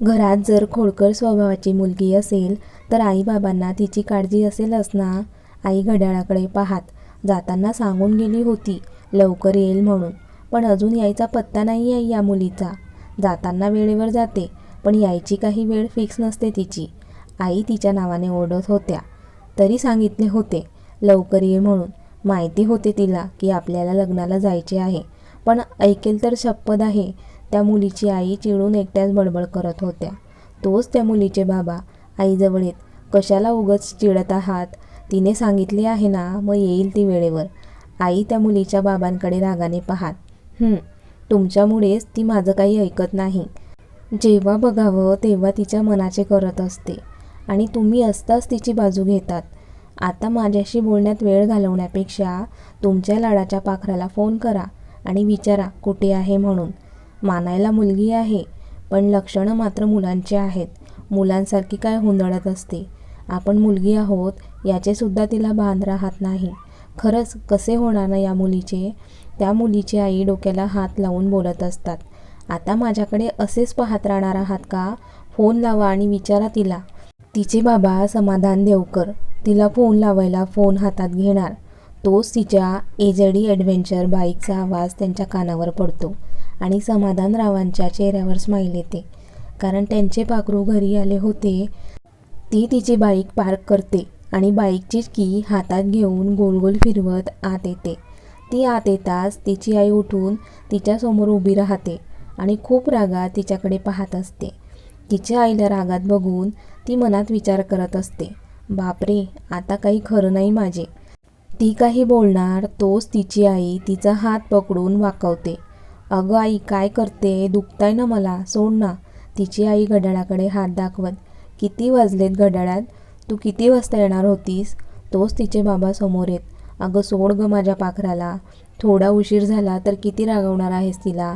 घरात जर खोडकर स्वभावाची मुलगी असेल तर आईबाबांना तिची काळजी असेलच ना? आई घड्याळाकडे पाहात जाताना सांगून गेली होती लवकर येईल म्हणून. पण अजून यायचा पत्ता नाही आहे या मुलीचा. जाताना वेळेवर जाते पण यायची काही वेळ फिक्स नसते तिची. आई तिच्या नावाने ओरडत होत्या. तरी सांगितले होते लवकर ये म्हणून. माहिती होते तिला की आपल्याला लग्नाला जायचे आहे. पण ऐकेल तर शपथ आहे. त्या मुलीची आई चिडून एकट्याच बडबड करत होत्या. तोच त्या मुलीचे बाबा. आईजवळ येत कशाला उगच चिडत आहात? तिने सांगितले आहे ना मग येईल ती वेळेवर आई त्या मुलीच्या बाबांकडे रागाने पाहात तुमच्यामुळेच ती माझं काही ऐकत नाही. जेव्हा बघावं तेव्हा तिच्या मनाचे करत असते. आणि तुम्ही असताच तिची बाजू घेतात. आता माझ्याशी बोलण्यात वेळ घालवण्यापेक्षा तुमच्या लाडाच्या पाखराला फोन करा आणि विचारा कुठे आहे म्हणून. मानायला मुलगी आहे. पण लक्षणं मात्र मुलांची आहेत. मुलांसारखी काय हुंदडत असते? आपण मुलगी आहोत याचेसुद्धा तिला भान राहत नाही. खरंच कसे होणार ना या मुलीचे? त्या मुलीची आई डोक्याला हात लावून बोलत असतात. आता माझ्याकडे असेच पाहत राहणार आहात का? फोन लावा आणि विचारा तिला. तिचे बाबा समाधान देवकर तिला फोन लावायला फोन हातात घेणार. तोच तिच्या एजडी ॲडव्हेंचर बाईकचा आवाज त्यांच्या कानावर पडतो. आणि समाधानरावांच्या चेहऱ्यावर स्माईल येते. कारण त्यांचे पाखरू घरी आले होते ती तिची बाईक पार्क करते आणि बाईकची की हातात घेऊन गोल गोल फिरवत आत येते. ती आत येताच तिची आई उठून तिच्यासमोर उभी राहते आणि खूप रागात तिच्याकडे पाहत असते. तिच्या आईला रागात बघून ती मनात विचार करत असते बापरे आता काही खरं नाही माझे. ती काही बोलणार तोच तिची आई तिचा हात पकडून वाकवते. अगं आई काय करते? दुखताय ना मला. सोड ना. तिची आई घड्याळाकडे हात दाखवत किती वाजलेत घड्याळात? तू किती वाजता येणार होतीस? तोच तिचे बाबा समोर येत. अगं सोड ग माझ्या पाखराला. थोडा उशीर झाला तर किती रागवणार आहेस तिला?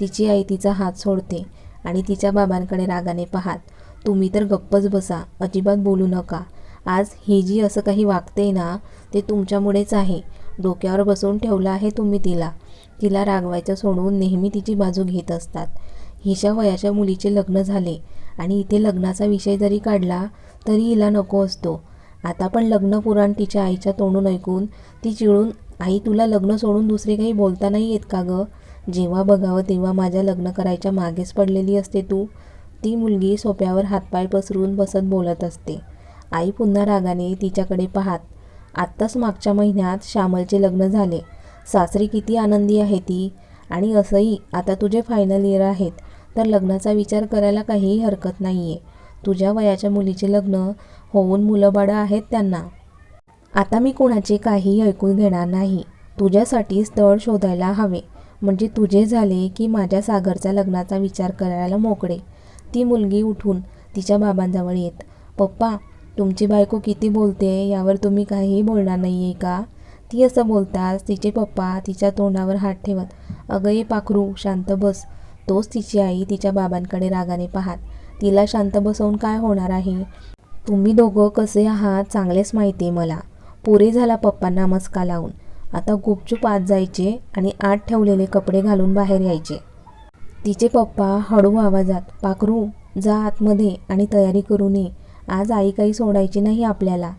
तिची आई तिचा हात सोडते आणि तिच्या बाबांकडे रागाने पाहात तुम्ही तर गप्पच बसा. अजिबात बोलू नका. आज ही जी असं काही वागते ना ते तुमच्यामुळेच आहे. डोक्यावर बसवून ठेवलं आहे तुम्ही तिला. तिला रागवायचं सोडून नेहमी तिची बाजू घेत असतात. हिच्या वयाच्या मुलीचे लग्न झाले आणि इथे लग्नाचा विषय जरी काढला तरी हिला नको असतो. आता पण लग्न पुराण तिच्या आईच्या तोंडून ऐकून ती चिळून आई तुला लग्न सोडून दुसरे काही बोलता नाही येत का गं? जेव्हा बघावं तेव्हा माझ्या लग्न करायच्या मागेच पडलेली असते तू. ती मुलगी सोप्यावर हातपाय पसरून बसत बोलत असते. आई पुन्हा रागाने तिच्याकडे पाहात आत्ताच मागच्या महिन्यात श्यामलचे लग्न झाले. सासरी किती आनंदी आहे ती. आणि असंही आता तुझे फायनल इयर आहेत तर लग्नाचा विचार करायला काहीही हरकत नाही आहे तुझ्या वयाच्या मुलीचे लग्न होऊन मुलंबाळं आहेत त्यांना. आता मी कोणाचे काही ऐकून घेणार नाही. तुझ्यासाठी स्थळ शोधायला हवे. म्हणजे तुझे झाले की माझ्या सागरचा लग्नाचा विचार करायला मोकळे. ती मुलगी उठून तिच्या बाबांजवळ येत पप्पा तुमची बायको किती बोलते यावर तुम्ही काहीही बोलणार नाही आहे का? ती असं बोलताच तिचे पप्पा तिच्या तोंडावर हात ठेवत अगं ये पाखरू शांत बस. तोच तिची आई तिच्या बाबांकडे रागाने पाहात तिला शांत बसवून काय होणार आहे? तुम्ही दोघं कसे आहात चांगलेच माहिती आहे मला. पुरे झाला पप्पांना मस्का लावून. आता गुपचूप आत जायचे आणि आत ठेवलेले कपडे घालून बाहेर यायचे. तिचे पप्पा हळू आवाजात पाखरू जा आतमध्ये आणि तयारी करून ये. आज आई काही सोडायची नाही आपल्याला.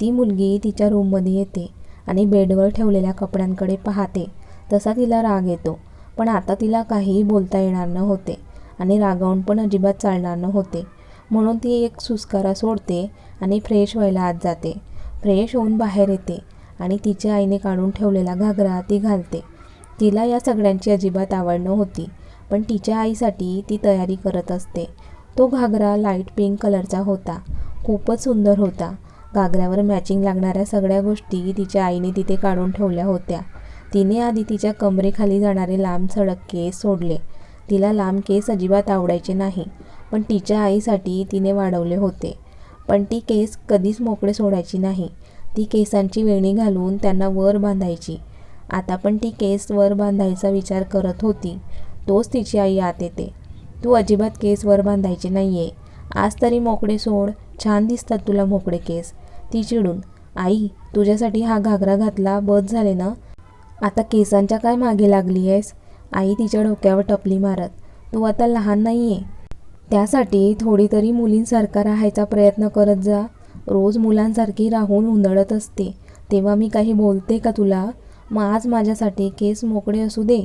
ती मुलगी तिच्या रूममध्ये येते. आणि बेडवर ठेवलेल्या कपड्यांकडे पाहते. तसा तिला राग येतो. पण आता तिला काहीही बोलता येणार नव्हते आणि रागावून पण अजिबात चालणार नव्हते. म्हणून ती एक सुस्कारा सोडते आणि फ्रेश व्हायला आत जाते. फ्रेश होऊन बाहेर येते आणि तिच्या आईने काढून ठेवलेला घागरा ती घालते. तिला या सगळ्यांची अजिबात आवड नव्हती पण तिच्या आईसाठी ती तयारी करत असते. तो घागरा लाइट पिंक कलरचा होता. खूपच सुंदर होता. घागऱ्यावर मॅचिंग लागणाऱ्या सगळ्या गोष्टी तिच्या आईने तिथे काढून ठेवल्या होत्या. तिने आधी तिच्या कमरेखाली जाणारे लांब सडक केस सोडले. तिला लांब केस अजिबात आवडायचे नाही पण तिच्या आईसाठी तिने वाढवले होते. पण ती केस कधीच मोकळे सोडायची नाही. ती केसांची वेणी घालून त्यांना वर बांधायची. आता पण ती केस वर बांधायचा विचार करत होती. तोच तिची आई आत येते. तू अजिबात केस वर बांधायचे नाही आहे आज तरी मोकळे सोड. छान दिसतात तुला मोकळे केस. ती चिडून आई तुझ्यासाठी हा घागरा घातला बस झाले ना? आता केसांच्या काय मागे लागली आहेस? आई तिच्या डोक्यावर टपली मारत तू आता लहान नाही आहे त्यासाठी थोडी तरी मुलींसारखा राहायचा प्रयत्न करत जा. रोज मुलांसारखी राहून उंदळत असते. तेव्हा मी काही बोलते का तुला? मग आज माझ्यासाठी केस मोकळे असू दे.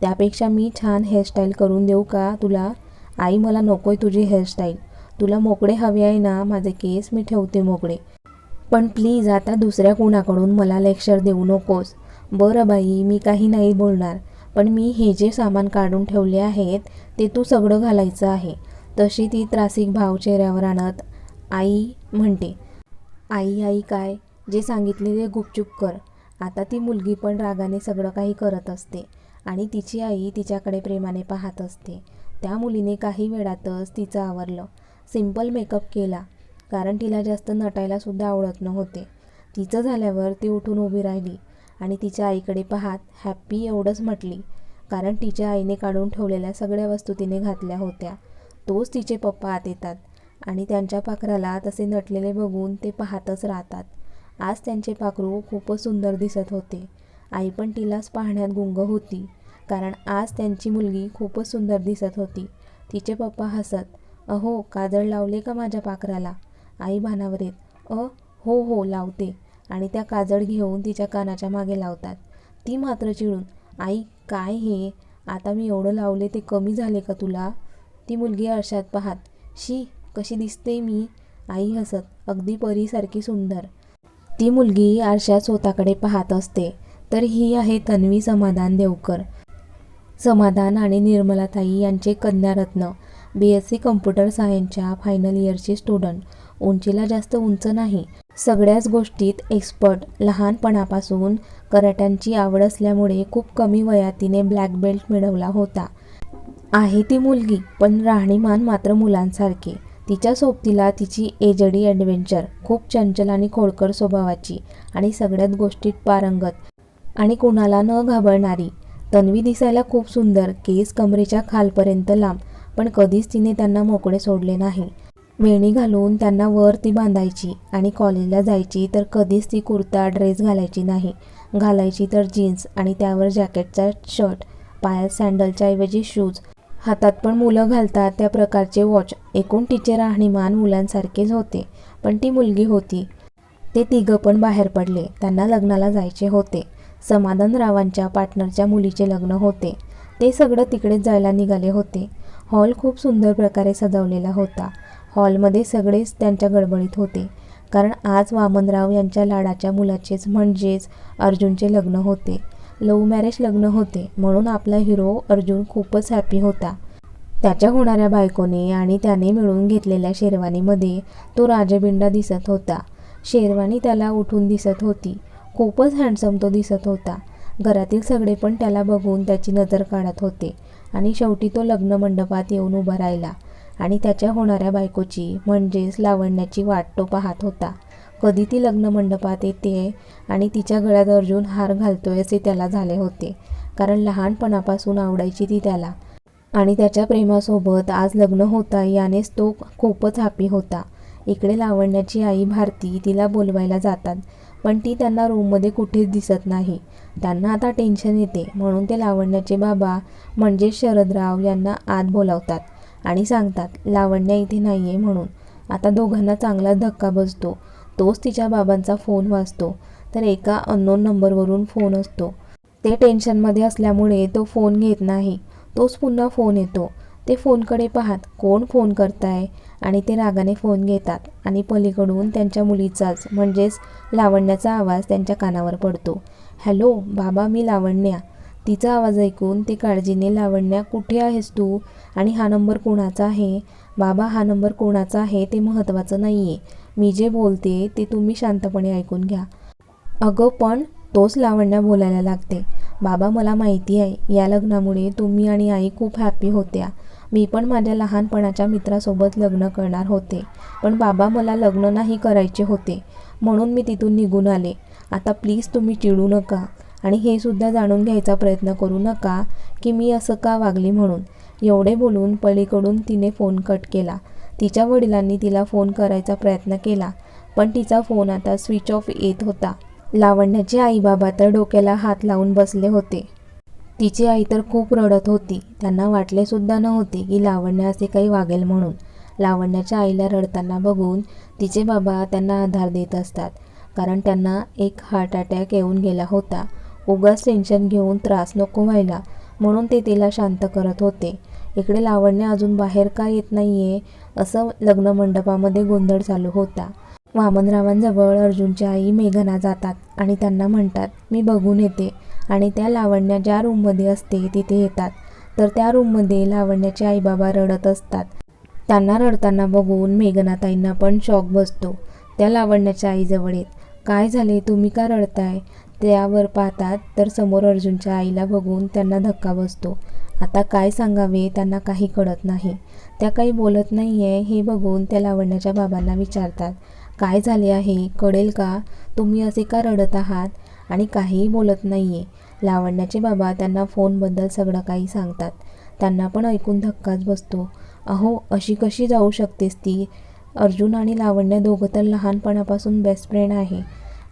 त्यापेक्षा मी छान हेअरस्टाईल करून देऊ का तुला? आई मला नकोय तुझी हेअरस्टाईल तुला मोकळे हवे आहे ना माझे केस मी ठेवते मोकळे. पण प्लीज आता दुसऱ्या कुणाकडून मला लेक्चर देऊ नकोस. बरं बाई मी काही नाही बोलणार पण मी हे जे सामान काढून ठेवले आहेत ते तू सगळं घालायचं आहे. तशी ती त्रासिक भाव चेहऱ्यावर आणत आई म्हणते आई आई काय? जे सांगितले ते गुपचूप कर. आता ती मुलगी पण रागाने सगळं काही करत असते आणि तिची आई तिच्याकडे प्रेमाने पाहत असते. त्या मुलीने काही वेळातच तिचं आवरलं. सिंपल मेकअप केला. कारण तिला जास्त नटायलासुद्धा आवडत नव्हते. तिचं झाल्यावर ती उठून उभी राहिली आणि तिच्या आईकडे पाहत हॅप्पी एवढंच म्हटली. कारण तिच्या आईने काढून ठेवलेल्या सगळ्या वस्तू तिने घातल्या होत्या. तोच तिचे पप्पा आत येतात आणि त्यांच्या पाखराला तसे नटलेले बघून ते पाहतच राहतात. आज त्यांचे पाखरू खूपच सुंदर दिसत होते. आई पण तिलाच पाहण्यात गुंग होती. कारण आज त्यांची मुलगी खूपच सुंदर दिसत होती. तिचे पप्पा हसत अहो काजळ लावले का माझ्या पाखराला? आई भानावर येत अ हो हो लावते. आणि त्या काजळ घेऊन तिच्या कानाच्या मागे लावतात. ती मात्र चिडून आई काय हे? आता मी एवढं लावले ते कमी झाले का तुला? ती मुलगी आरशात पाहात शी कशी दिसते मी. आई हसत अगदी परीसारखी सुंदर. ती मुलगी आरशात स्वतःकडे पाहत असते. तर ही आहे तन्वी समाधान देवकर. समाधान आणि निर्मलाताई यांचे कन्यारत्न. बी एस सी कम्प्युटर सायन्सच्या फायनल इयरची स्टुडंट उंचीला जास्त उंच नाही. सगळ्याच गोष्टीत एक्सपर्ट लहानपणापासून कराट्यांची आवड असल्यामुळे खूप कमी वयात तिने ब्लॅक बेल्ट मिळवला होता. आहे ती मुलगी पण राहणीमान मात्र मुलांसारखे. तिच्या सोबतीला तिची एजडी ॲडव्हेंचर खूप चंचल आणि खोडकर स्वभावाची आणि सगळ्यात गोष्टीत पारंगत आणि कुणाला न घाबरणारी. तन्वी दिसायला खूप सुंदर केस कमरेच्या खालपर्यंत लांब. पण कधीच तिने त्यांना मोकळे सोडले नाही. वेणी घालून त्यांना वर ती बांधायची आणि कॉलेजला जायची तर कधीच ती कुर्ता ड्रेस घालायची नाही. घालायची तर जीन्स आणि त्यावर जॅकेटचा शर्ट पायात सँडलच्या ऐवजी शूज. हातात पण मुलं घालतात त्या प्रकारचे वॉच. एकूण तिचे राहणीमान मुलांसारखेच होते पण ती मुलगी होती. ते तिघं पण बाहेर पडले. त्यांना लग्नाला जायचे होते. समाधानरावांच्या पार्टनरच्या मुलीचे लग्न होते. ते सगळं तिकडेच जायला निघाले होते. हॉल खूप सुंदर प्रकारे सजवलेला होता. हॉलमध्ये सगळेच त्यांच्या गडबडीत होते. कारण आज वामनराव यांच्या लाडाच्या मुलाचेच म्हणजेच अर्जुनचे लग्न होते. लव्ह मॅरेज लग्न होते. म्हणून आपला हिरो अर्जुन खूपच हॅपी होता. त्याच्या होणाऱ्या बायकोने आणि त्याने मिळून घेतलेल्या शेरवानीमध्ये तो राजबिंडा दिसत होता. शेरवानी त्याला उठून दिसत होती. खूपच हँडसम तो दिसत होता. घरातील सगळे पण त्याला बघून त्याची नजर काढत होते. आणि शेवटी तो लग्न मंडपात येऊन उभा राहिला आणि त्याच्या होणाऱ्या बायकोची म्हणजेच लावण्याची वाट तो पाहत होता. कधी ती लग्न मंडपात येते आणि तिच्या गळ्यात अर्जुन हार घालतोय असे त्याला झाले होते कारण लहानपणापासून आवडायची ती त्याला. आणि त्याच्या प्रेमासोबत आज लग्न होता यानेच तो खूपच हॅपी होता. इकडे लावण्याची आई भारती तिला बोलवायला जातात. पण ती त्यांना रूममध्ये कुठेच दिसत नाही. त्यांना आता टेन्शन येते. म्हणून ते लावण्याचे बाबा म्हणजे शरदराव यांना आत बोलावतात आणि सांगतात लावण्या इथे नाही आहे म्हणून. आता दोघांना चांगला धक्का बसतो. तोच तिच्या बाबांचा फोन वाजतो. तर एका अननोन नंबरवरून फोन असतो. ते टेन्शनमध्ये असल्यामुळे तो फोन घेत नाही. तोच पुन्हा फोन येतो. ते फोनकडे पाहत कोण फोन करताय? आणि ते रागाने फोन घेतात आणि पलीकडून त्यांच्या मुलीचाच म्हणजेच लावण्याचा आवाज त्यांच्या कानावर पडतो. हॅलो बाबा मी लावण्या. तिचा आवाज ऐकून ते काळजीने लावण्या कुठे आहेस तू? आणि हा नंबर कोणाचा आहे? बाबा हा नंबर कोणाचा आहे ते महत्त्वाचं नाही आहे मी जे बोलते ते तुम्ही शांतपणे ऐकून घ्या. अगं पण तोच लावण्या बोलायला लागते. बाबा मला माहिती आहे. या लग्नामुळे तुम्ही आणि आई खूप हॅपी होत्या. मी पण माझ्या लहानपणाच्या मित्रासोबत लग्न करणार होते. पण बाबा मला लग्न नाही करायचे होते. म्हणून मी तिथून निघून आले. आता प्लीज तुम्ही चिडू नका. आणि हे सुद्धा जाणून घ्यायचा प्रयत्न करू नका की मी असं का वागली म्हणून. एवढे बोलून पलीकडून तिने फोन कट केला. तिच्या वडिलांनी तिला फोन करायचा प्रयत्न केला. पण तिचा फोन आता स्विच ऑफ येत होता. लावण्याचे आई बाबा तर डोक्याला हात लावून बसले होते. तिची आई तर खूप रडत होती. त्यांना वाटलेसुद्धा नव्हते की लावण्य असे काही वागेल म्हणून. लावण्याच्या आईला रडताना बघून तिचे बाबा त्यांना आधार देत असतात. कारण त्यांना एक हार्ट अटॅक येऊन गेला होता. उगाच टेन्शन घेऊन त्रास नको व्हायला. म्हणून ते तिला शांत करत होते. इकडे लावण्य अजून बाहेर का येत नाही आहे असं लग्न मंडपामध्ये गोंधळ चालू होता. वामनरावांजवळ अर्जुनची आई मेघना जातात आणि त्यांना म्हणतात मी बघून येते. आणि त्या लावण्या ज्या रूममध्ये असते तिथे येतात. तर त्या रूममध्ये लावण्याचे आईबाबा रडत असतात. त्यांना रडताना बघून मेघनाताईंना पण शॉक बसतो. त्या लावण्याच्या आईजवळ येत काय झाले? तुम्ही का रडताय? त्यावर पाहतात तर समोर अर्जुनच्या आईला बघून त्यांना धक्का बसतो. आता काय सांगावे? त्यांना काही कळत नाही. त्या काही बोलत नाही आहे हे बघून त्या लावण्याच्या बाबांना विचारतात. काय झाले आहे? कळेल का? तुम्ही असे का रडत आहात? आणि काहीही बोलत नाही आहे लावण्याचे बाबा त्यांना फोनबद्दल सगळं काही सांगतात. त्यांना पण ऐकून धक्काच बसतो. अहो अशी कशी जाऊ शकतेस ती? अर्जुन आणि लावण्य दोघं तर लहानपणापासून बेस्ट फ्रेंड आहे.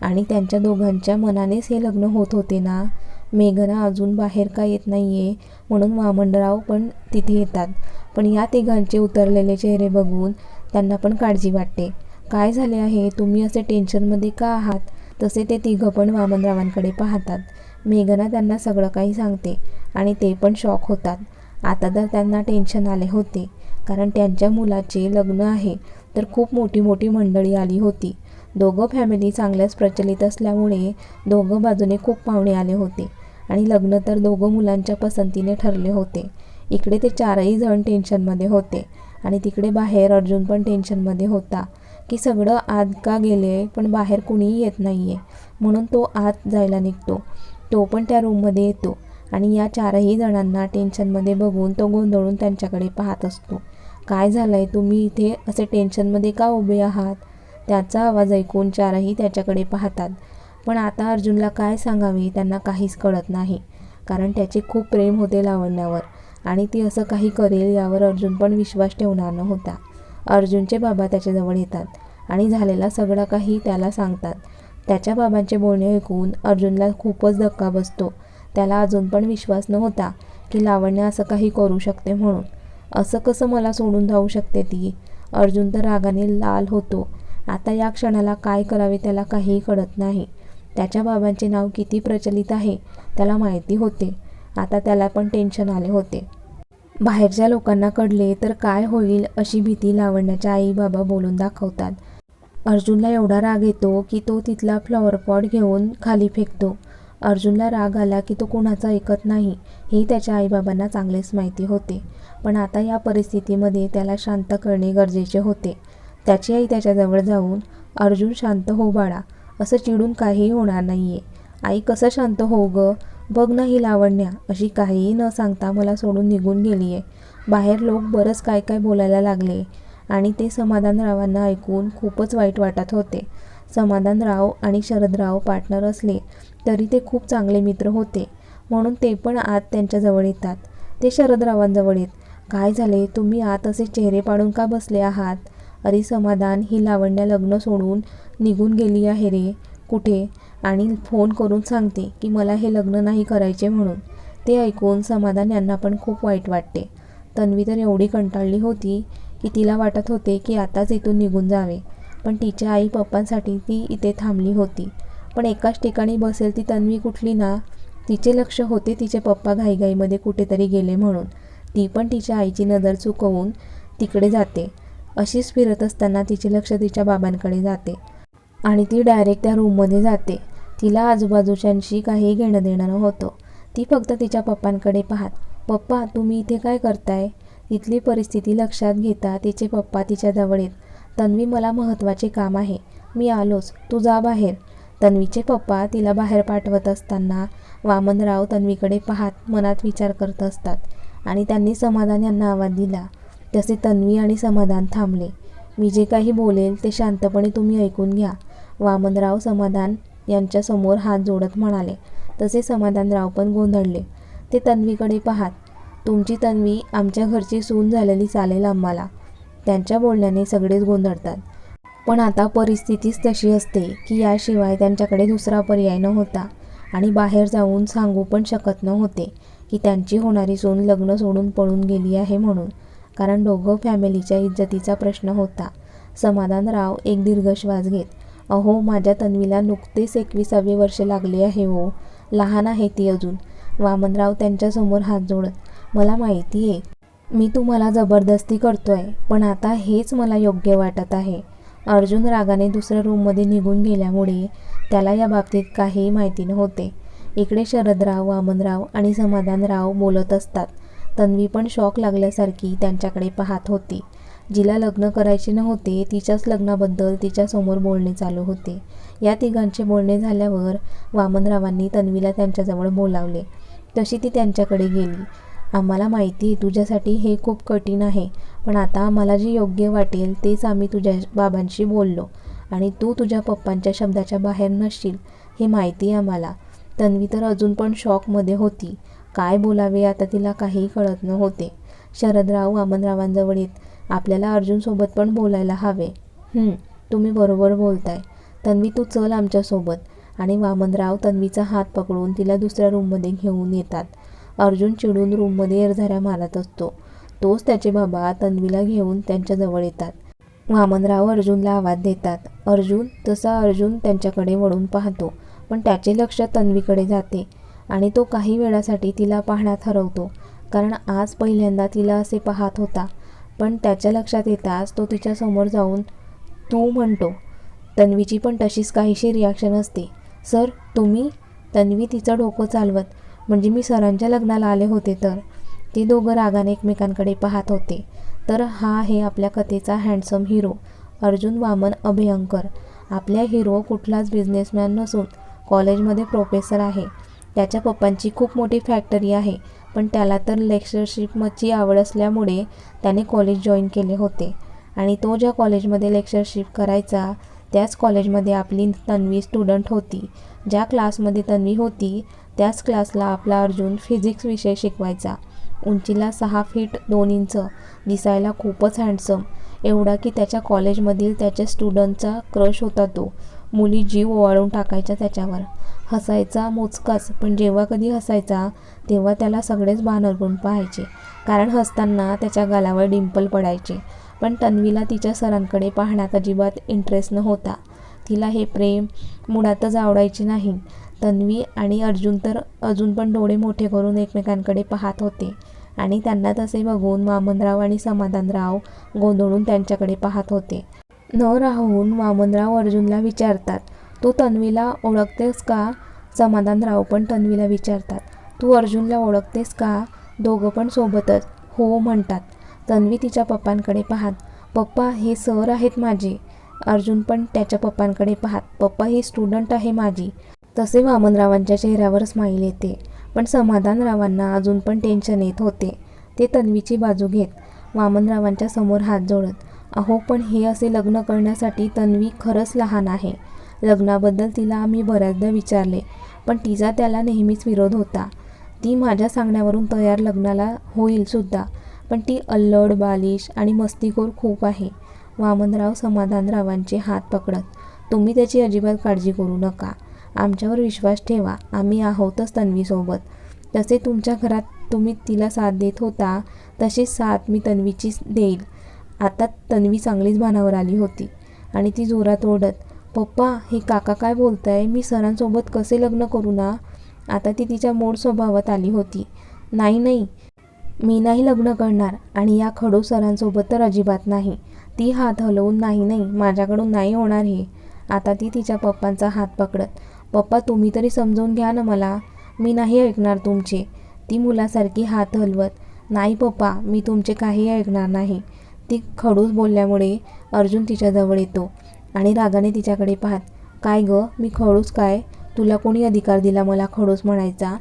आणि त्यांच्या दोघांच्या मनानेच हे लग्न होत होते ना? मेघना अजून बाहेर का येत नाही आहे म्हणून वामनराव पण तिथे येतात. पण या तिघांचे उतरलेले चेहरे बघून त्यांना पण काळजी वाटते. काय झाले आहे? तुम्ही असे टेन्शनमध्ये का आहात? तसे ते तिघं पण वामनरावांकडे पाहतात. मेघना त्यांना सगळं काही सांगते आणि ते पण शॉक होतात. आता तर त्यांना टेन्शन आले होते. कारण त्यांच्या मुलाचे लग्न आहे तर खूप मोठी मोठी मंडळी आली होती. दोघं फॅमिली चांगल्याच प्रचलित असल्यामुळे दोघं बाजूने खूप पाहुणे आले होते. आणि लग्न तर दोघं मुलांच्या पसंतीने ठरले होते. इकडे ते चारही जण टेन्शनमध्ये होते आणि तिकडे बाहेर अर्जुन पण टेन्शनमध्ये होता. की सगळं आत का गेले पण बाहेर कुणीही येत नाही आहे म्हणून तो आत जायला निघतो. तो पण त्या रूममध्ये येतो आणि या चारही जणांना टेन्शनमध्ये बघून तो गोंधळून त्यांच्याकडे पाहत असतो. काय झालं आहे तुम्ही इथे असे टेन्शनमध्ये का उभे आहात? त्याचा आवाज ऐकून चारही त्याच्याकडे पाहतात. पण आता अर्जुनला काय सांगावे त्यांना काहीच कळत नाही कारण त्याचे खूप प्रेम होते लावण्यावर आणि ती असं काही करेल यावर अर्जुन पण विश्वास ठेवणार नव्हता. अर्जुनचे बाबा त्याच्याजवळ येतात आणि झालेला सगळा काही त्याला सांगतात. त्याच्या बाबांचे बोलणे ऐकून अर्जुनला खूपच धक्का बसतो. त्याला अजून पण विश्वास नव्हता की लावण्य असं काही करू शकते म्हणून. असं कसं मला सोडून जाऊ शकते ती? अर्जुन तर रागाने लाल होतो. आता या क्षणाला काय करावे त्याला काहीही कळत नाही. त्याच्या बाबांचे नाव किती प्रचलित आहे त्याला माहिती होते. आता त्याला पण टेन्शन आले होते. बाहेरच्या लोकांना कळले तर काय होईल अशी भीती लावण्याच्या आई बाबा बोलून दाखवतात. अर्जुनला एवढा राग येतो की तो तिथला फ्लॉवर पॉट घेऊन खाली फेकतो. अर्जुनला राग आला की तो कुणाचा ऐकत नाही हे त्याच्या आईबाबांना चांगलेच माहिती होते. पण आता या परिस्थितीमध्ये त्याला शांत करणे गरजेचे होते. त्याची आई त्याच्याजवळ जाऊन अर्जुन शांत हो बाळा असं चिडून काहीही होणार नाही आहे आई कसं शांत हो गं? बघ ना ही लावण्या अशी काहीही न सांगता मला सोडून निघून गेली आहे बाहेर लोक बरंच काय काय बोलायला लागले आणि ते समाधानरावांना ऐकून खूपच वाईट वाटत होते. समाधानराव आणि शरदराव पार्टनर असले तरी ते खूप चांगले मित्र होते. म्हणून ते पण आत त्यांच्याजवळ येतात. ते शरदरावांजवळ येत. काय झाले? तुम्ही आत असे चेहरे पाडून का बसले आहात? अरे समाधान ही लावण्या लग्न सोडून निघून गेली आहे रे. कुठे? आणि फोन करून सांगते की मला हे लग्न नाही करायचे म्हणून. ते ऐकून समाधान यांना पण खूप वाईट वाटते. तन्वी तर एवढी कंटाळली होती की तिला वाटत होते की आताच इथून निघून जावे. पण तिच्या आई पप्पांसाठी ती इथे थांबली होती. पण एकाच ठिकाणी बसेल ती तन्वी कुठली ना तिचे लक्ष होते तिचे पप्पा घाईघाईमध्ये कुठेतरी गेले म्हणून. ती पण तिच्या आईची नजर चुकवून तिकडे जाते. अशीच फिरत असताना तिचे लक्ष तिच्या बाबांकडे जाते. आणि ती डायरेक्ट त्या रूममध्ये जाते. तिला आजूबाजूच्यांशी काही घेणं देणं नव्हतं. ती फक्त तिच्या पप्पांकडे पाहत पप्पा तुम्ही इथे काय करताय? तिथली परिस्थिती लक्षात घेता तिचे पप्पा तिच्याजवळ येत तन्वी मला महत्त्वाचे काम आहे. मी आलोच. तू जा बाहेर. तन्वीचे पप्पा तिला बाहेर पाठवत असताना वामनराव तन्वीकडे पाहत मनात विचार करत असतात आणि त्यांनी समाधान यांना आवाज दिला. तसे तन्वी आणि समाधान थांबले. मी जे काही बोलेल ते शांतपणे तुम्ही ऐकून घ्या. वामनराव समाधान यांच्यासमोर हात जोडत म्हणाले. तसे समाधानराव पण गोंधळले. ते तन्वीकडे पाहात. तुमची तन्वी आमच्या घरची सून झालेली चालेल आम्हाला. त्यांच्या बोलण्याने सगळेच गोंधळतात. पण आता परिस्थितीच तशी असते की याशिवाय त्यांच्याकडे दुसरा पर्याय नव्हता आणि बाहेर जाऊन सांगू पण शकत नव्हते की त्यांची होणारी सून लग्न सोडून पळून गेली आहे म्हणून. कारण दोघं फॅमिलीच्या इज्जतीचा प्रश्न होता. समाधानराव एक दीर्घ श्वास घेत अहो माझ्या तन्वीला नुकतेच एकविसावे वर्ष लागले आहे हो. लहान आहे ती अजून. वामनराव त्यांच्यासमोर हात जोडत मला माहिती आहे मी तुम्हाला जबरदस्ती करतोय पण आता हेच मला योग्य वाटत आहे. अर्जुन रागाने दुसऱ्या रूममध्ये निघून गेल्यामुळे त्याला या बाबतीत काहीही माहिती नव्हते. इकडे शरदराव वामनराव आणि समाधानराव बोलत असतात. तन्वी पण शॉक लागल्यासारखी त्यांच्याकडे पाहत होती. जिला लग्न करायचे नव्हते तिच्याच लग्नाबद्दल तिच्यासमोर बोलणे चालू होते. या तिघांचे बोलणे झाल्यावर वामनरावांनी तन्वीला त्यांच्याजवळ बोलावले. तशी ती त्यांच्याकडे गेली. आम्हाला माहिती आहे तुझ्यासाठी हे खूप कठीण आहे पण आता आम्हाला जे योग्य वाटेल तेच आम्ही तुझ्या बाबांशी बोललो आणि तू तुझ्या पप्पांच्या शब्दाच्या बाहेर नसशील हे माहिती आहे आम्हाला. तन्वी तर अजून पण शॉकमध्ये होती. काय बोलावे आता तिला काही कळत नव्हते. शरदराव वामनरावांजवळ येत आपल्याला अर्जुनसोबत पण बोलायला हवे. तुम्ही बरोबर बोलताय. तन्वी तू चल आमच्यासोबत. आणि वामनराव तन्वीचा हात पकडून तिला दुसऱ्या रूममध्ये घेऊन येतात. अर्जुन चिडून रूममध्ये एरझाऱ्या मारत असतो. तोच त्याचे बाबा तन्वीला घेऊन त्यांच्याजवळ येतात. वामनराव अर्जुनला आवाज देतात. अर्जुन तसा अर्जुन त्यांच्याकडे वळून पाहतो पण त्याचे लक्ष तन्वीकडे जाते आणि तो काही वेळासाठी तिला पाहण्यात हरवतो कारण आज पहिल्यांदा तिला असे पाहत होता. पण त्याच्या लक्षात येताच तो तिच्यासमोर जाऊन तू म्हणतो. तन्वीची पण तशीच काहीशी रिॲक्शन असते. सर तुम्ही? तन्वी तिचं डोकं चालवत. म्हणजे मी सरांच्या लग्नाला आले होते तर? ते दोघं रागाने एकमेकांकडे पाहत होते. तर हा आहे आपल्या कथेचा हँडसम हिरो अर्जुन वामन अभयंकर. आपल्या हिरो कुठलाच बिझनेसमॅन नसून कॉलेजमध्ये प्रोफेसर आहे. त्याच्या पप्पांची खूप मोठी फॅक्टरी आहे. पण त्याला तर लेक्चरशिपची आवड असल्यामुळे त्याने कॉलेज जॉईन केले होते. आणि तो ज्या कॉलेजमध्ये लेक्चरशिप करायचा त्याच कॉलेजमध्ये आपली तन्वी स्टुडंट होती. ज्या क्लासमध्ये तन्वी होती त्याच क्लासला आपला अर्जुन फिजिक्स विषय शिकवायचा. उंचीला सहा फीट दोन इंच दिसायला खूपच हँडसम एवढा की त्याच्या कॉलेजमधील त्याच्या स्टुडंटचा क्रश होता तो. मुली जीव ओवाळून टाकायच्या त्याच्यावर. हसायचा मोजकाच पण जेव्हा कधी हसायचा तेव्हा त्याला सगळेच बानरगुण पाहायचे. कारण हसताना त्याच्या गालावर डिंपल पडायचे. पण तन्वीला तिच्या सरांकडे पाहण्यात अजिबात इंटरेस्ट नव्हता. तिला हे प्रेम मुळातच आवडायचे नाही. तन्वी आणि अर्जुन तर अजून पण डोळे मोठे करून एकमेकांकडे पाहत होते. आणि त्यांना तसे बघून वामनराव आणि समाधानराव गोंधळून त्यांच्याकडे पाहत होते. न राहून वामनराव अर्जुनला विचारतात तू तन्वीला ओळखतेस का? समाधानराव पण तन्वीला विचारतात. तू अर्जुनला ओळखतेस का? दोघं पण सोबतच हो म्हणतात. तन्वी तिच्या पप्पांकडे पाहत पप्पा हे सर आहेत माझे. अर्जुन पण त्याच्या पप्पांकडे पाहत पप्पा ही स्टुडंट आहे माझी. तसे वामनरावांच्या चेहऱ्यावर स्माईल येते. पण समाधानरावांना अजून पण टेन्शन येत होते. ते तन्वीची बाजू घेत वामनरावांच्या समोर हात जोडत अहो पण हे असे लग्न करण्यासाठी तन्वी खरंच लहान आहे. लग्नाबद्दल तिला आम्ही बऱ्याचदा विचारले पण तिचा त्याला नेहमीच विरोध होता. ती माझ्या सांगण्यावरून तयार लग्नाला होईलसुद्धा पण ती अल्लड बालिश आणि मस्तीखोर खूप आहे. वामनराव समाधानरावांचे हात पकडत तुम्ही त्याची अजिबात काळजी करू नका. आमच्यावर विश्वास ठेवा. आम्ही आहोतच तन्वीसोबत. तसे तुमच्या घरात तुम्ही तिला साथ देत होता तशीच साथ मी तन्वीचीच देईल. आता तन्वी चांगलीच भानावर आली होती आणि ती जोरात ओढत पप्पा हे काका काय बोलताय? मी सरांसोबत कसे लग्न करू ना? आता ती तिच्या मोड स्वभावात आली होती. नाही नाही. मी नाही लग्न करणार आणि या खडू सरांसोबत तर अजिबात नाही. ती हात हलवून नाही नाही माझ्याकडून नाही होणार हे. आता ती तिच्या पप्पांचा हात पकडत पप्पा तुम्ही तरी समजून घ्या ना मला. मी नाही ऐकणार तुमचे. ती मुलासारखी हात हलवत नाही पप्पा मी तुमचे काही ऐकणार नाही. ती खडूस बोलल्यामुळे अर्जुन तिच्याजवळ येतो. आणि रागाने तिच्याकडे पाहत काय ग? मी खडूस काय? तुला कोणी अधिकार दिला मला खडूस म्हणायचा?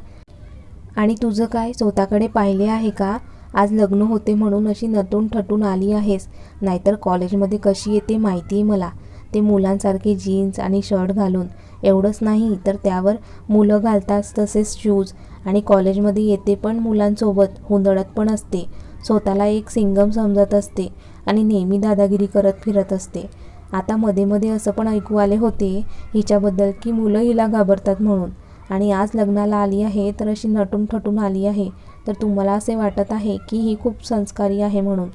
आणि तुझं काय? स्वतःकडे पाहिले आहे का? आज लग्न होते म्हणून अशी नटून ठटून आली आहेस. नाहीतर कॉलेजमध्ये कशी येते माहिती आहे मला. ते मुलांसारखे जीन्स आणि शर्ट घालून. एवढंच नाही तर त्यावर मुलं घालतात तसेच शूज आणि कॉलेजमध्ये येते पण मुलांसोबत हुंदडत पण असते. स्वतःला एक सिंगम समजत असते आणि नेहमी दादागिरी करत फिरत असते. आता मध्ये मध्ये असं पण ऐकू आले होते हिच्याबद्दल की मुलं हिला घाबरतात म्हणून. आणि आज लग्नाला आली आहे तर अशी नटून ठटून आली आहे. तर तुम्हाला असे वाटत आहे की ही खूप संस्कारी आहे म्हणून.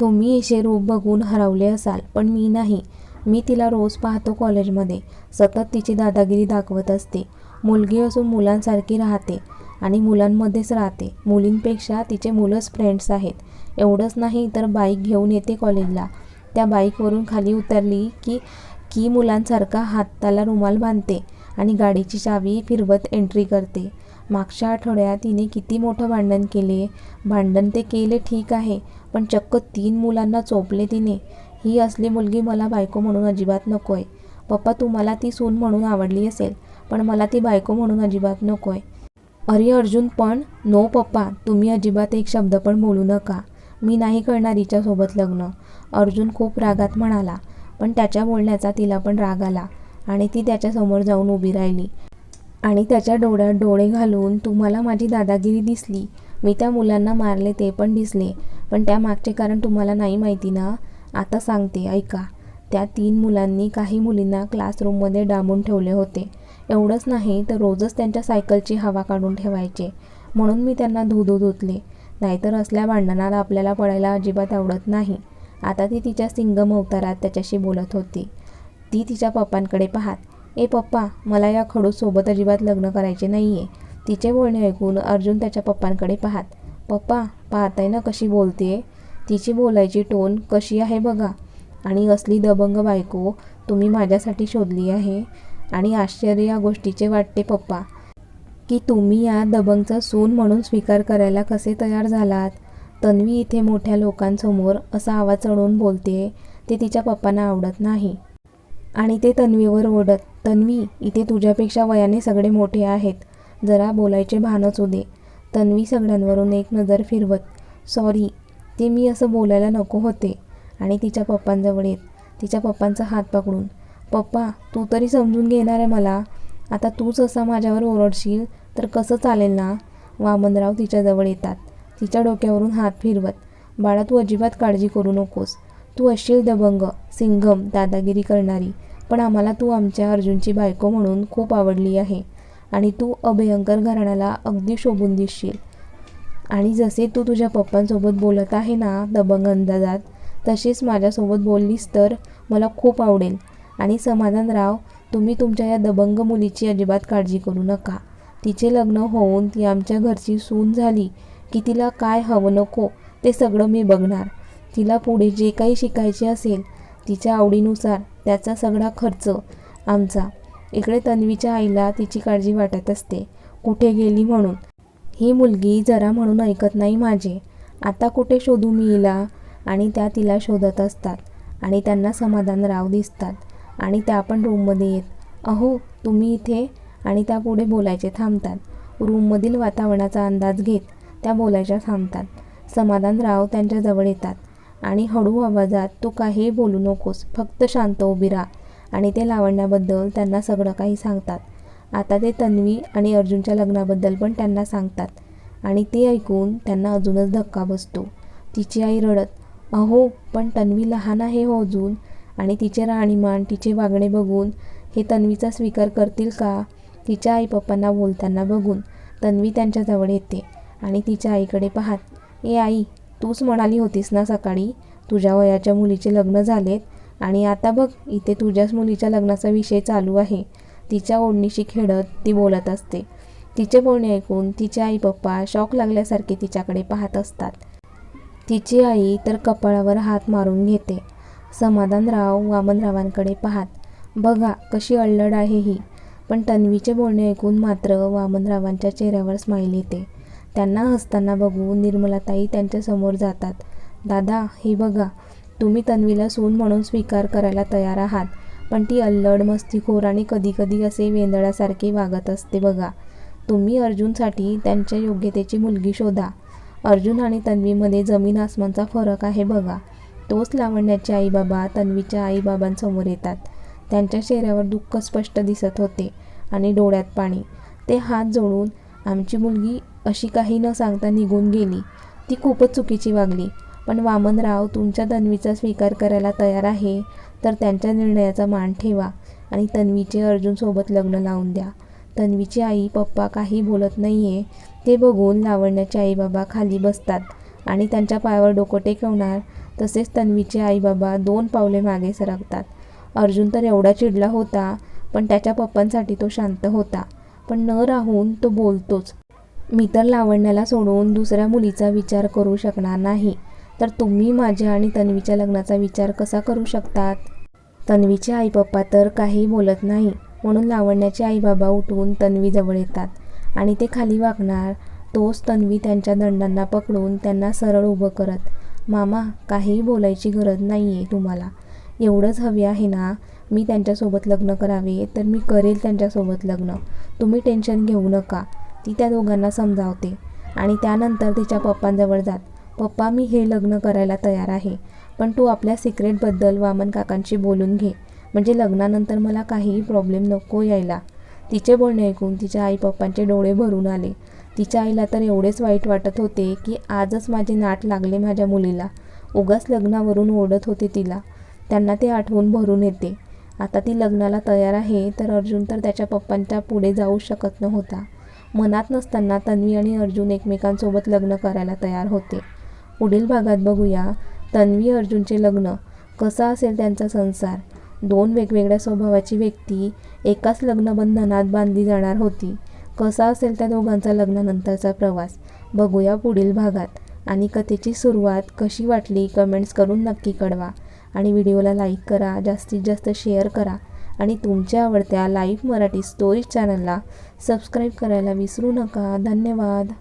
तुम्ही हिचे रूप बघून हरवले असाल पण मी नाही. मी तिला रोज पाहतो कॉलेजमध्ये. सतत तिची दादागिरी दाखवत असते. मुलगी असून मुलांसारखी राहते आणि मुलांमध्येच राहते. मुलींपेक्षा तिचे मुलंच फ्रेंड्स आहेत. एवढंच नाही तर बाईक घेऊन येते कॉलेजला. त्या बाईकवरून खाली उतरली की की मुलांसारखा हाताला रुमाल बांधते आणि गाडीची चावी फिरवत एंट्री करते. मागच्या आठवड्यात तिने किती मोठं भांडण केले. भांडण ते केले ठीक आहे पण चक्क तीन मुलांना चोपले तिने. ही असली मुलगी मला बायको म्हणून अजिबात नको आहे पप्पा तुम्हाला ती सून म्हणून आवडली असेल पण मला ती बायको म्हणून अजिबात नको आहे अरे अर्जुन पण नो पप्पा तुम्ही अजिबात एक शब्द पण बोलू नका. मी नाही करणार हिच्यासोबत लग्न. अर्जुन खूप रागात म्हणाला पण त्याच्या बोलण्याचा तिला पण राग आला आणि ती त्याच्यासमोर जाऊन उभी राहिली. आणि त्याच्या डोळ्यात डोळे घालून तुम्हाला माझी दादागिरी दिसली. मी त्या मुलांना मारले ते पण दिसले पण त्या मागचे कारण तुम्हाला नाही माहिती ना? आता सांगते ऐका. त्या तीन मुलांनी काही मुलींना क्लासरूममध्ये डांबून ठेवले होते. एवढंच नाही तर रोजच त्यांच्या सायकलची हवा काढून ठेवायचे. म्हणून मी त्यांना धुधू धुतले. नाहीतर असल्या भांडणाला आपल्याला पडायला अजिबात आवडत नाही. आता ती तिच्या सिंगम अवतारात त्याच्याशी बोलत होती. ती तिच्या पप्पांकडे पाहात ए पप्पा मला या खडूसोबत अजिबात लग्न करायचे नाही आहे तिचे बोलणे ऐकून अर्जुन त्याच्या पप्पांकडे पाहात पप्पा पाहताय ना कशी बोलते तिची बोलायची टोन कशी आहे बघा. आणि असली दबंग बायको तुम्ही माझ्यासाठी शोधली आहे. आणि आश्चर्य या गोष्टीचे वाटते पप्पा. की तुम्ही या दबंगचा सून म्हणून स्वीकार करायला कसे तयार झालात? तन्वी इथे मोठ्या लोकांसमोर असा आवाज चढवून बोलते ते तिच्या पप्पांना आवडत नाही. आणि ते तन्वीवर ओढत तन्वी इथे तुझ्यापेक्षा वयाने सगळे मोठे आहेत. जरा बोलायचे भानच दे. तन्वी सगळ्यांवरून एक नजर फिरवत सॉरी ते मी असं बोलायला नको होते. आणि तिच्या पप्पांजवळ येत तिच्या पप्पांचा हात पकडून पप्पा तू तरी समजून घेणार आहे मला. आता तूच असा माझ्यावर ओरडशील तर कसं चालेल ना? वामनराव तिच्याजवळ येतात. तिच्या डोक्यावरून हात फिरवत बाळा तू अजिबात काळजी करू नकोस. तू असशील दबंग सिंघम दादागिरी करणारी पण आम्हाला तू आमच्या अर्जुनची बायको म्हणून खूप आवडली आहे. आणि तू अभयंकर घराण्याला अगदी शोभून दिसशील. आणि जसे तू तुझ्या पप्पांसोबत बोलत आहे ना दबंग अंदाजात तशीच माझ्यासोबत बोललीस तर मला खूप आवडेल. आणि समाधानराव तुम्ही तुमच्या या दबंग मुलीची अजिबात काळजी करू नका. तिचे लग्न होऊन ती आमच्या घरची सून झाली की तिला काय हवं नको ते सगळं मी बघणार. तिला पुढे जे काही शिकायचे असेल तिच्या आवडीनुसार त्याचा सगळा खर्च आमचा. इकडे तन्वीच्या आईला तिची काळजी वाटत असते. कुठे गेली म्हणून? ही मुलगी जरा म्हणून ऐकत नाही माझे. आता कुठे शोधू मी हिला? आणि त्या तिला शोधत असतात आणि त्यांना समाधान राव दिसतात. आणि त्या पण रूममध्ये येत. अहो तुम्ही इथे आणि त्या पुढे बोलायचे थांबतात. रूममधील वातावरणाचा अंदाज घेत त्या बोलायच्या थांबतात. समाधानराव त्यांच्याजवळ येतात. आणि हळू आवाजात तू काहीही बोलू नकोस फक्त शांत उभी राहा. आणि ते लावण्याबद्दल त्यांना सगळं काही सांगतात. आता ते तन्वी आणि अर्जुनच्या लग्नाबद्दल पण त्यांना सांगतात. आणि ते ऐकून त्यांना अजूनच धक्का बसतो. तिची आई रडत अहो पण तन्वी लहान आहे हो अजून. आणि तिचे राहणीमान तिचे वागणे बघून हे तन्वीचा स्वीकार करतील का? तिच्या आई पप्पांना बोलताना बघून तन्वी त्यांच्याजवळ येते आणि तिच्या आईकडे पाहत ए आई तूच म्हणाली होतीस ना सकाळी तुझ्या वयाच्या मुलीचे लग्न झालेत आणि आता बघ इथे तुझ्याच मुलीच्या लग्नाचा विषय चालू आहे. तिच्या ओढणीशी खेळत ती बोलत असते. तिचे बोलणे ऐकून तिचे आई पप्पा शॉक लागल्यासारखे तिच्याकडे पाहत असतात. तिची आई तर कपाळावर हात मारून घेते. समाधानराव वामनरावांकडे पाहात. बघा कशी अल्लड आहे ही. पण तन्वीचे बोलणे ऐकून मात्र वामनरावांच्या चेहऱ्यावर स्माईल येते. त्यांना हसताना बघून निर्मलाताई त्यांच्यासमोर जातात. दादा हे बघा. तुम्ही तन्वीला सून म्हणून स्वीकार करायला तयार आहात. पण ती अल्लड मस्तीखोर आणि कधीकधी असे वेंदळासारखे वागत असते बघा. तुम्ही अर्जुनसाठी त्यांच्या योग्यतेची मुलगी शोधा. अर्जुन आणि तन्वीमध्ये जमीन आसमानचा फरक आहे बघा. तोच लावण्याचे आईबाबा तन्वीच्या आईबाबांसमोर येतात. त्यांच्या चेहऱ्यावर दुःख स्पष्ट दिसत होते आणि डोळ्यात पाणी. ते हात जोडून आमची मुलगी अशी काही न सांगता निघून गेली. ती खूपच चुकीची वागली. पण वामनराव तुमच्या तन्वीचा स्वीकार करायला तयार आहे तर त्यांच्या निर्णयाचा मान ठेवा आणि तन्वीचे अर्जुनसोबत लग्न लावून द्या. तन्वीची आई पप्पा काही बोलत नाही आहे ते बघून लावण्याचे आईबाबा खाली बसतात आणि त्यांच्या पायावर डोकं टेकवणार तसेच तन्वीचे आई बाबा दोन पावले मागे सरकतात. अर्जुन तर एवढा चिडला होता पण त्याच्या पप्पांसाठी तो शांत होता. पण न राहून तो बोलतोच मी तर लावण्याला सोडून दुसऱ्या मुलीचा विचार करू शकणार नाही. तर तुम्ही माझ्या आणि तन्वीच्या लग्नाचा विचार कसा करू शकतात? तन्वीचे आई पप्पा तर काही बोलत नाही. म्हणून लावण्याचे आई बाबा उठून तन्वीजवळ येतात आणि ते खाली वागणार तोच तन्वी त्यांच्या दंडांना पकडून त्यांना सरळ उभं करत मामा काहीही बोलायची गरज नाही आहे तुम्हाला. एवढंच हवे आहे ना मी त्यांच्यासोबत लग्न करावे तर मी करेल त्यांच्यासोबत लग्न. तुम्ही टेन्शन घेऊ नका. ती त्या दोघांना समजावते. आणि त्यानंतर तिच्या पप्पांजवळ जात. पप्पा मी हे लग्न करायला तयार आहे. पण तू आपल्या सिक्रेटबद्दल वामन काकांशी बोलून घे. म्हणजे लग्नानंतर मला काहीही प्रॉब्लेम नको यायला. तिचे बोलणे ऐकून तिच्या आई पप्पांचे डोळे भरून आले. तिच्या आईला तर एवढेच वाईट वाटत होते की आजच माझे नाट लागले माझ्या मुलीला. उगाच लग्नावरून ओढत होते तिला. त्यांना ते आठवून भरून येते. आता ती लग्नाला तयार आहे तर अर्जुन तर त्याच्या पप्पांच्या पुढे जाऊ शकत नव्हता. मनात नसताना तन्वी आणि अर्जुन एकमेकांसोबत लग्न करायला तयार होते. पुढील भागात बघूया. तन्वी अर्जुनचे लग्न. कसा असेल त्यांचा संसार? दोन वेगवेगळ्या स्वभावाची व्यक्ती एकाच लग्नबंधनात बांधली जाणार होती. कसा असेल त्या दोघांचा लग्नानंतरचा प्रवास बघूया पुढील भागात. आणि कथेची सुरुवात कशी वाटली कमेंट्स करून नक्की कळवा. आणि व्हिडिओला लाईक करा जास्तीत जास्त शेअर करा. आणि तुमच्या आवडत्या लाईव्ह मराठी स्टोरीज चॅनलला सबस्क्राईब करायला विसरू नका. धन्यवाद.